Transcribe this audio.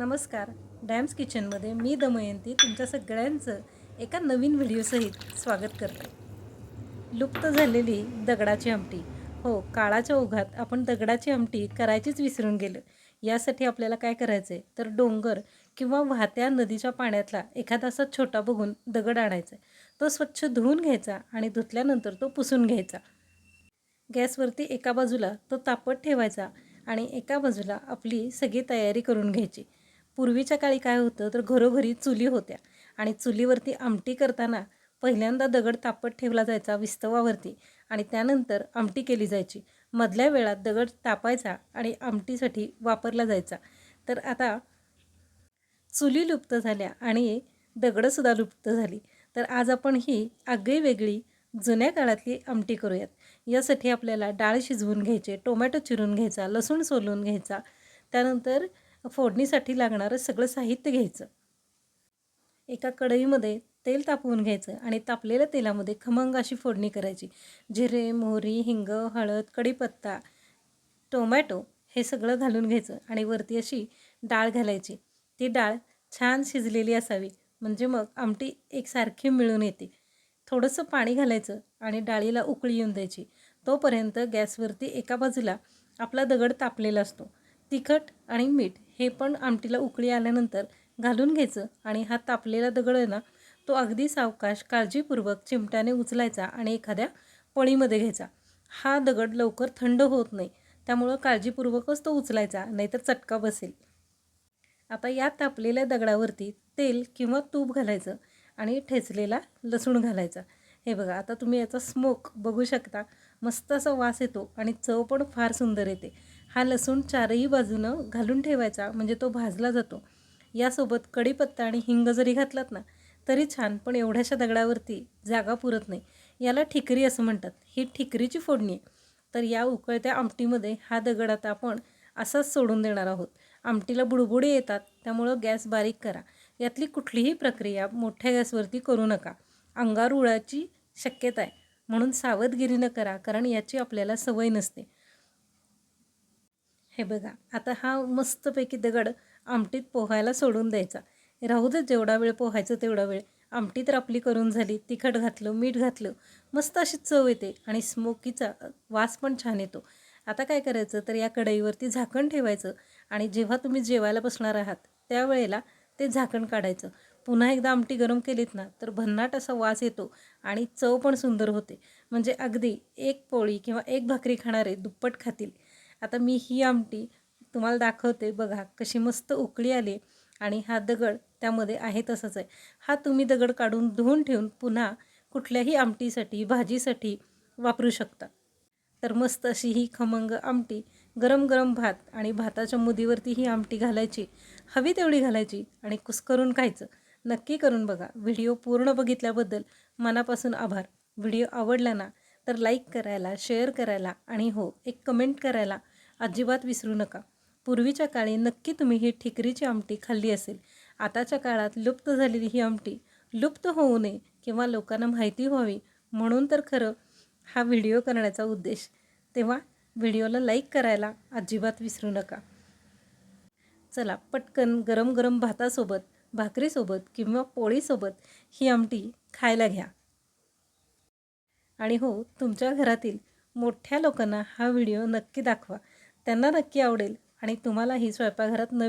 नमस्कार. डॅम्स किचनमध्ये मी दमयंती तुमच्या सगळ्यांचं एका नवीन व्हिडिओसहित स्वागत करते. लुप्त झालेली दगडाची आमटी. हो काळाच्या ओघात आपण दगडाची आमटी करायचीच विसरून गेलो. यासाठी आपल्याला काय करायचं आहे तर डोंगर किंवा वाहत्या नदीच्या पाण्यातला एखादा असा छोटा बघून दगड आणायचा तो स्वच्छ धुवून घ्यायचा आणि धुतल्यानंतर तो पुसून घ्यायचा. गॅसवरती एका बाजूला तो तापत ठेवायचा आणि एका बाजूला आपली सगळी तयारी करून घ्यायची. पूर्वीच्या काळी काय होतं तर घरोघरी चुली होत्या. आणि चुलीवरती आमटी करताना पहिल्यांदा दगड तापत ठेवला जायचा विस्तवावरती आणि त्यानंतर आमटी केली जायची. मधल्या वेळात दगड तापायचा आणि आमटीसाठी वापरला जायचा. तर आता चुली लुप्त झाल्या आणि दगडंसुद्धा लुप्त झाली. तर आज आपण ही आगळी वेगळी जुन्या काळातली आमटी करूयात. यासाठी आपल्याला डाळ शिजवून घ्यायचे टोमॅटो चिरून घ्यायचा लसूण सोलून घ्यायचा. त्यानंतर फोडणीसाठी लागणारं सगळं साहित्य घ्यायचं. एका कढईमध्ये तेल तापवून घ्यायचं आणि तापलेल्या तेलामध्ये खमंग अशी फोडणी करायची. जिरे मोहरी हिंग हळद कढीपत्ता टोमॅटो हे सगळं घालून घ्यायचं आणि वरती अशी डाळ घालायची. ती डाळ छान शिजलेली असावी म्हणजे मग आमटी एकसारखी मिळून येते. थोडंसं पाणी घालायचं आणि डाळीला उकळी येऊन द्यायची. तोपर्यंत गॅसवरती एका बाजूला आपला दगड तापलेला असतो. तिखट आणि मीठ हे पण आमटीला उकळी आल्यानंतर घालून घ्यायचं आणि हा तापलेला दगड आहे ना तो अगदी सावकाश काळजीपूर्वक चिमट्याने उचलायचा आणि एखाद्या पळीमध्ये घ्यायचा. हा दगड लवकर थंड होत नाही त्यामुळं काळजीपूर्वकच तो उचलायचा नाहीतर चटका बसेल. आता या तापलेल्या दगडावरती तेल किंवा तूप घालायचं आणि ठेचलेला लसूण घालायचा. हे बघा आता तुम्ही याचा स्मोक बघू शकता. मस्त असा वास येतो आणि चव पण फार सुंदर येते. हा लसूण चारही बाजूनं घालून ठेवायचा म्हणजे तो भाजला जातो. यासोबत कढीपत्ता आणि हिंग जरी घातलात ना तरी छान पण एवढ्याशा दगडावरती जागा पुरत नाही. याला ठिकरी असं म्हणतात. ही ठिकरीची फोडणी आहे. तर या उकळत्या आमटीमध्ये हा दगड आता आपण असाच सोडून देणार आहोत. आमटीला बुडबुडे येतात त्यामुळं गॅस बारीक करा. यातली कुठलीही प्रक्रिया मोठ्या गॅसवरती करू नका. अंगार उळाची शक्यता आहे. म्हणून सावधगिरीनं करा कारण याची आपल्याला सवय नसते. हे बघा आता हा मस्तपैकी दगड आमटीत पोहायला सोडून द्यायचा. राहू दे जेवढा वेळ पोहायचं तेवढा वेळ. आमटी तर आपली करून झाली तिखट घातलं मीठ घातलं मस्त अशी चव येते आणि स्मोकीचा वास पण छान येतो. आता काय करायचं तर या कढईवरती झाकण ठेवायचं आणि जेव्हा तुम्ही जेवायला बसणार आहात त्यावेळेला ते झाकण काढायचं. पुन्हा एकदा आमटी गरम केलीत ना तर भन्नाट असा वास येतो आणि चव पण सुंदर होते. म्हणजे अगदी एक पोळी किंवा एक भाकरी खाणारे दुप्पट खातील. आता मी ही आमटी तुम्हाला दाखवते. बघा कशी मस्त उकळी आली आणि हा दगड त्यामध्ये आहे तसंच आहे. हा तुम्ही दगड काढून धुवून ठेवून पुन्हा कुठल्याही आमटीसाठी भाजीसाठी वापरू शकता. तर मस्त अशी ही खमंग आमटी गरम गरम भात आणि भाताच्या मुदीवरती ही आमटी घालायची. हवी तेवढी घालायची आणि कुस्करून खायचं. नक्की करून बघा. व्हिडिओ पूर्ण बघितल्याबद्दल मनापासून आभार. व्हिडिओ आवडला ना तर लाईक करायला शेअर करायला आणि हो एक कमेंट करायला अजिबात विसरू नका. पूर्वीच्या काळी नक्की तुम्ही ही ठिकरीची आमटी खाल्ली असेल. आताच्या काळात लुप्त झालेली ही आमटी लुप्त होऊ नये किंवा लोकांना माहिती व्हावी म्हणून तर खरं हा व्हिडिओ करण्याचा उद्देश. तेव्हा व्हिडिओला लाईक करायला अजिबात विसरू नका. चला पटकन गरम गरम भातासोबत भाकरीसोबत किंवा पोळीसोबत ही आमटी खायला घ्या. आणि हो तुमच्या घरातील मोठ्या लोकांना हा व्हिडिओ नक्की दाखवा. त्यांना नक्की आवडेल. आणि तुम्हालाही स्वयंपाकघरात नवीन